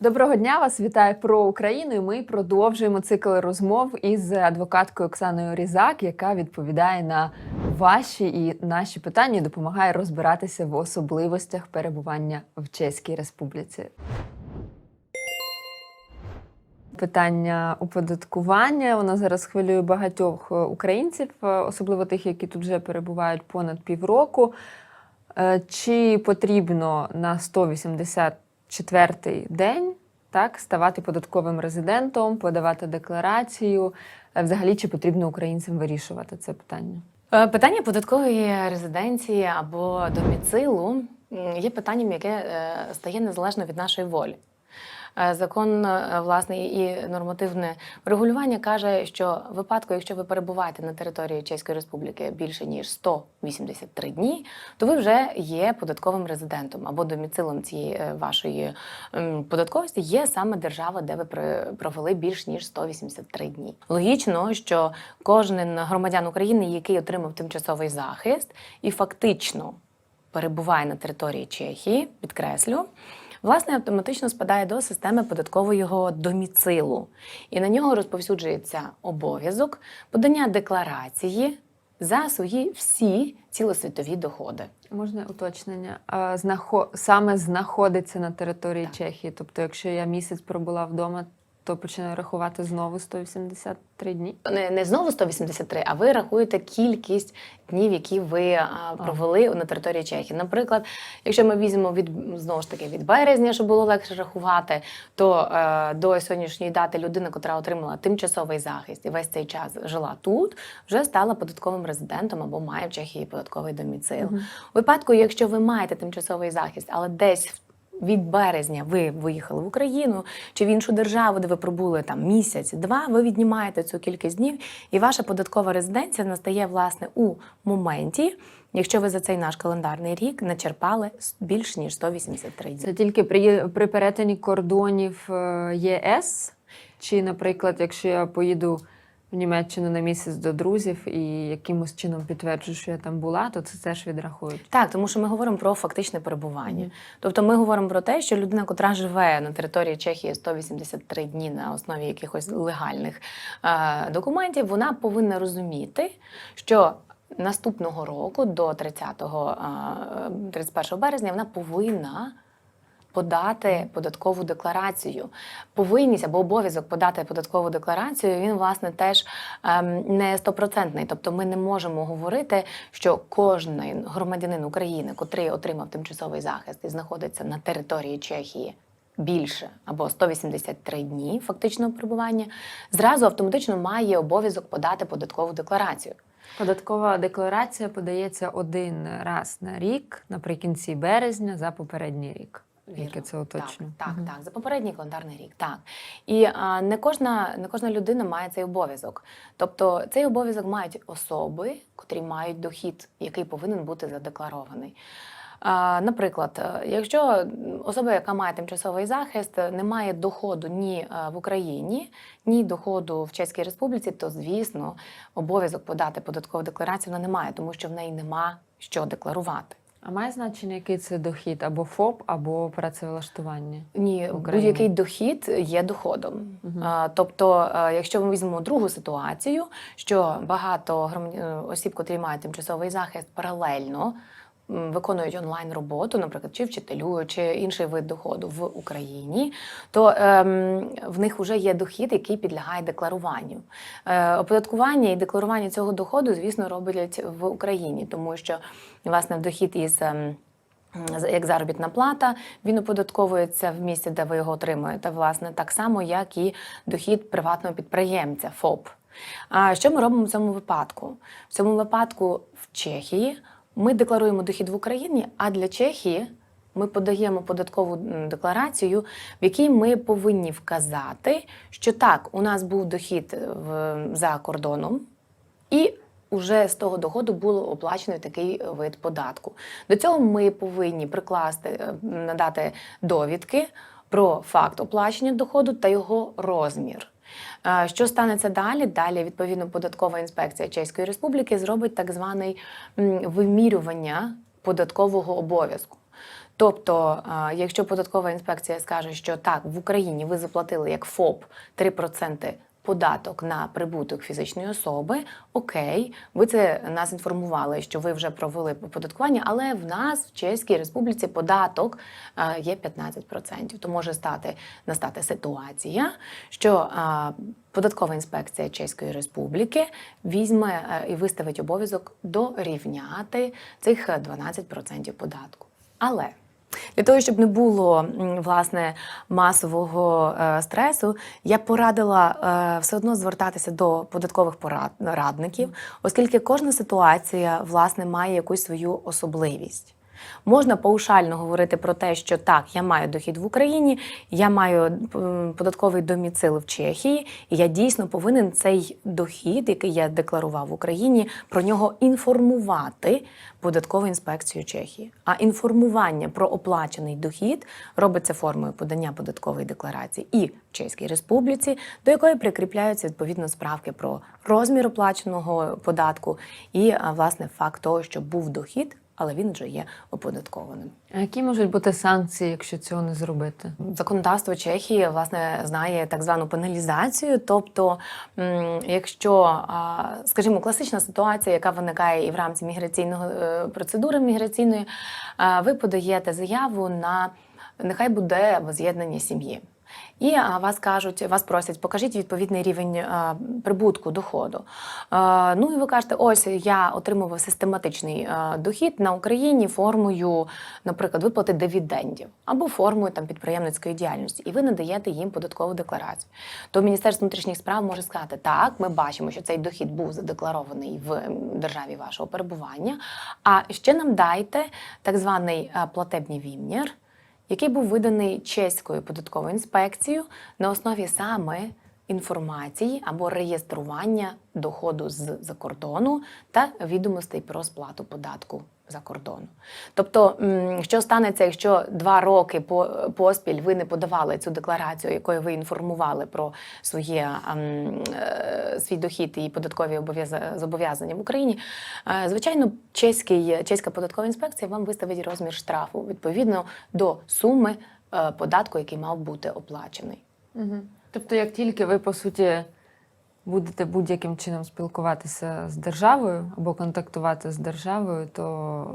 Доброго дня вас вітає про Україну. і Ми продовжуємо цикл розмов із адвокаткою Оксаною Різак, яка відповідає на ваші і наші питання і допомагає розбиратися в особливостях перебування в Чеській Республіці. Питання оподаткування воно зараз хвилює багатьох е, українців, е, особливо тих, які тут вже перебувають понад півроку. Е, Чи потрібно на 184-й день так, ставати податковим резидентом, подавати декларацію? Е, Взагалі, чи потрібно українцям вирішувати це питання? Е, Питання податкової резиденції або доміцилу є питанням, яке е, стає незалежно від нашої волі. Е, Закон, е, власне, і нормативне регулювання каже, що в випадку, якщо ви перебуваєте на території Чеської Республіки більше ніж 183 дні, то ви вже є податковим резидентом або доміцилом цієї е, вашої податковості є саме держава, де ви провели більш ніж 183 дні. Логічно, що кожен громадян України, який отримав тимчасовий захист і фактично перебуває на території Чехії, підкреслю. Власне, автоматично спадає до системи податкового доміцилу, і на нього розповсюджується обов'язок подання декларації за свої всі цілосвітові доходи. Можна уточнення? А, знахо... Саме знаходиться на території Так. Чехії. Тобто, якщо я місяць пробула вдома, то починаю рахувати знову 183 дні. Не, не знову 183, а ви рахуєте кількість днів, які ви а, провели на території Чехії. Наприклад, якщо ми візьмемо від знову ж таки від березня, щоб було легше рахувати, то е, до сьогоднішньої дати людина, котра отримала тимчасовий захист і весь цей час жила тут, вже стала податковим резидентом або має в Чехії податковий доміцил. Мгм. У випадку, якщо ви маєте тимчасовий захист, але десь в- від березня ви виїхали в Україну чи в іншу державу, де ви пробули там місяць-два, ви віднімаєте цю кількість днів, і ваша податкова резиденція настає власне у моменті, якщо ви за цей наш календарний рік начерпали більш ніж 183 дні. Це тільки при, при перетині кордонів е, ЄС, чи, наприклад, якщо я поїду в Німеччину на місяць до друзів і якимось чином підтверджую, що я там була, то це теж відрахують. Так, тому що ми говоримо про фактичне перебування. Мгм. Тобто ми говоримо про те, що людина, котра живе на території Чехії 183 дні на основі якихось легальних е, документів, вона повинна розуміти, що наступного року до 30, е, 31 березня вона повинна. Подати податкову декларацію, повинність або обов'язок подати податкову декларацію. Він власне теж ем, не стопроцентний. Тобто, ми не можемо говорити, що кожен громадянин України, котрий отримав тимчасовий захист і знаходиться на території Чехії більше або 183 дні фактичного перебування, зразу автоматично має обов'язок подати податкову декларацію. Податкова декларація подається один раз на рік наприкінці березня за попередній рік. Вірно. це уточню. Так, так, Мгм. так, за попередній календарний рік. Так. І а, не, кожна, не кожна людина має цей обов'язок. Тобто цей обов'язок мають особи, котрі мають дохід, який повинен бути задекларований. А, Наприклад, е, якщо особа, яка має тимчасовий захист, не має доходу ні е, в Україні, ні доходу в Чеській Республіці, то звісно обов'язок подати податкову декларацію вона не має, тому що в неї нема що декларувати. А має значення, який це дохід або ФОП, або працевлаштування? Ні, будь-який дохід є доходом. Угу. А, Тобто, е, якщо ми візьмемо другу ситуацію, що багато е, осіб, котрі мають тимчасовий захист, паралельно виконують онлайн роботу, наприклад, чи вчителю, чи інший вид доходу в Україні, то ем, в них вже є дохід, який підлягає декларуванню. Е, оподаткування і декларування цього доходу, звісно, роблять в Україні, тому що власне дохід із. ем, як заробітна плата, він оподатковується в місці, де ви його отримуєте, власне, так само, як і дохід приватного підприємця ФОП. А що ми робимо в цьому випадку? В цьому випадку в Чехії ми декларуємо дохід в Україні, а для Чехії ми подаємо податкову декларацію, в якій ми повинні вказати, що так, у нас був дохід е, в, за кордоном, і уже з того доходу було оплачено такий вид податку. До цього ми повинні прикласти, е, надати довідки про факт оплачення доходу та його розмір. Е, Що станеться далі? Далі, відповідно, податкова інспекція Чеської Республіки зробить так зване вимірювання податкового обов'язку. Тобто, якщо податкова інспекція скаже, що так, в Україні ви заплатили як ФОП 3% податок на прибуток фізичної особи, окей, ви це нас інформували, що ви вже провели оподаткування, але в нас в Чеській Республіці податок е, є 15%. То може стати настати ситуація, що е, податкова інспекція Чеської Республіки візьме е, і виставить обов'язок дорівняти цих е, 12% податку. Але для того, щоб не було власне масового е, стресу, я порадила е, все одно звертатися до податкових порадників, оскільки кожна ситуація власне має якусь свою особливість. Можна паушально говорити про те, що так, я маю дохід в Україні, я маю податковий доміцил в Чехії, і я дійсно повинен цей дохід, який я декларував в Україні, про нього інформувати податкову інспекцію Чехії. А інформування про оплачений дохід робиться формою подання податкової декларації і в Чеській Республіці, до якої прикріпляються відповідно справки про розмір оплаченого податку і власне факт того, що був дохід але він вже є оподаткованим. А які можуть бути санкції, якщо цього не зробити? Законодавство Чехії власне знає так звану пеналізацію. Тобто, якщо, скажімо, класична ситуація, яка виникає і в рамці міграційного е, процедури міграційної, ви подаєте заяву на нехай буде воз'єднання сім'ї. І вас кажуть, вас просять, покажіть відповідний рівень а, прибутку, доходу. А, ну і ви кажете, ось я отримував систематичний а, дохід на Україні формою, наприклад, виплати дивідендів або формою там підприємницької діяльності, і ви надаєте їм податкову декларацію. То Міністерство внутрішніх справ може сказати, так, ми бачимо, що цей дохід був задекларований в державі вашого перебування. А ще нам дайте так званий платебний вім'єр який був виданий чеською податковою інспекцією на основі саме інформації або реєстрування доходу з-за кордону та відомостей про сплату податку за кордону. Тобто, що станеться, якщо два роки по- поспіль ви не подавали цю декларацію, якою ви інформували про своє е, свій дохід і податкові зобов'язання в Україні? Е, Звичайно, чеський, чеська податкова інспекція вам виставить розмір штрафу відповідно до суми е, податку, який мав бути оплачений. Угу. Тобто, як тільки ви, по суті, будете будь-яким чином спілкуватися з державою або контактувати з державою, то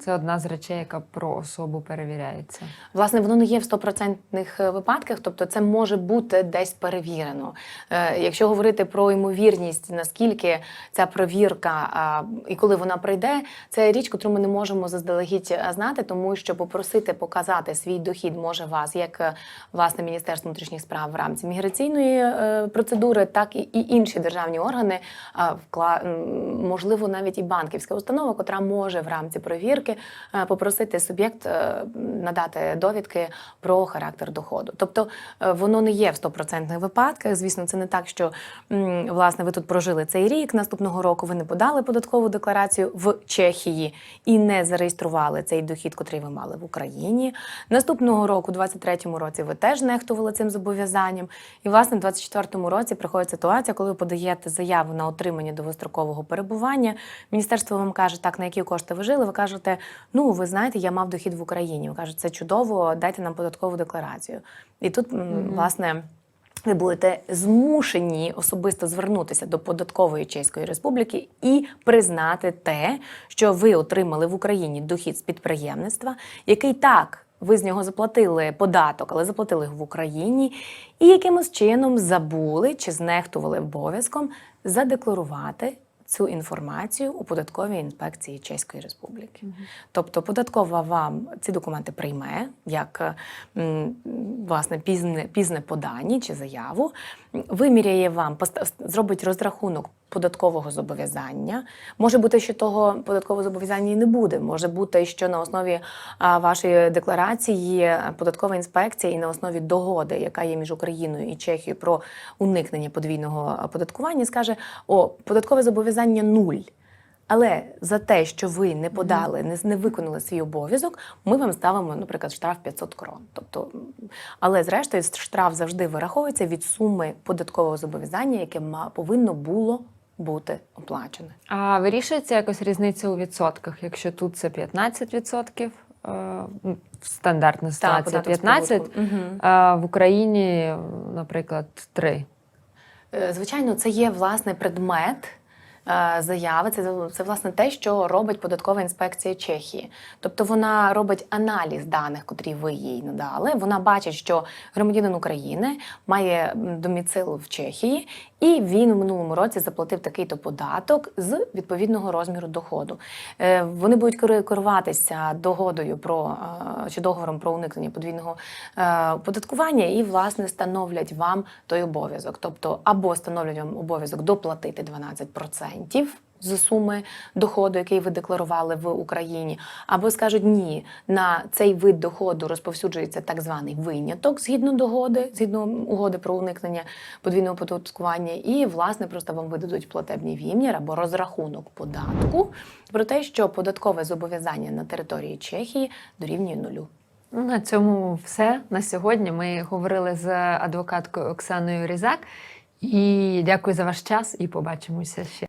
це одна з речей, яка про особу перевіряється. Власне, воно не є в стопроцентних е, випадках, тобто це може бути десь перевірено. Е, Якщо говорити про ймовірність, наскільки ця провірка і коли вона прийде, це річ, яку ми не можемо заздалегідь е, знати, тому що попросити показати свій дохід може вас як власне Міністерство внутрішніх справ в рамці міграційної процедури, так і, і інші державні органи, можливо, навіть і банківська установа, котра може в рамці провірки е, попросити суб'єкт е, надати довідки про характер доходу. Тобто е, воно не є в стопроцентних випадках. Звісно, це не так, що власне ви тут прожили цей рік. Наступного року ви не подали податкову декларацію в Чехії і не зареєстрували цей дохід, котрий ви мали в Україні. Наступного року, у 23-му році, ви теж нехтували цим зобов'язанням. І власне, в 24-му році приходить ситуація, коли ви подаєте заяву на отримання довгострокового перебування. Міністерство вам каже, так на які кошти ви жили. Ви кажете, ну ви знаєте, я мав дохід в Україні. Ви кажуть, це чудово, дайте нам податкову декларацію. І тут, м, Мгм. власне. Ви будете змушені особисто звернутися до податкової Чеської Республіки і признати те, що ви отримали в Україні дохід з підприємництва, який так. Ви з нього заплатили податок, але заплатили його в Україні, і якимось чином забули чи знехтували обов'язком задекларувати цю інформацію у податковій інспекції Чеської Республіки. Тобто податкова вам ці документи прийме як власне пізне, пізне подання чи заяву, виміряє вам, зробить розрахунок податкового зобов'язання. Може бути, що того податкового зобов'язання і не буде. Може бути, що на основі вашої декларації податкова інспекція і на основі догоди, яка є між Україною і Чехією про уникнення подвійного оподаткування, скаже: о, податкове зобов'язання нуль. Але за те, що ви не подали, не, не виконали свій обов'язок, ми вам ставимо, наприклад, штраф 500 крон. Тобто, але зрештою штраф завжди вираховується від суми податкового зобов'язання, яке повинно було бути оплачене. А вирішується якось різниця у відсотках, якщо тут це 15%, е, ну, стандартна ситуація так, 15%, а в Україні, наприклад, 3%. Звичайно, це є власне предмет. Е, Заяви це, це власне те, що робить податкова інспекція Чехії. Тобто вона робить аналіз даних, котрі ви їй надали. Вона бачить, що громадянин України має доміцил в Чехії, і він у минулому році заплатив такий-то податок з відповідного розміру доходу. Е, Вони будуть керуватися догодою про е, чи договором про уникнення подвійного оподаткування і власне становлять вам той обов'язок. Тобто, або становлять вам обов'язок доплатити 12% з суми доходу, який ви декларували в Україні, або скажуть ні, на цей вид доходу розповсюджується так званий виняток згідно догоди, згідно угоди про уникнення подвійного оподаткування, і власне просто вам видадуть платебний вім'єр або розрахунок податку про те, що податкове зобов'язання на території Чехії дорівнює нулю. Ну, На цьому все на сьогодні. Ми говорили з адвокаткою Оксаною Різак. І дякую за ваш час і побачимося ще.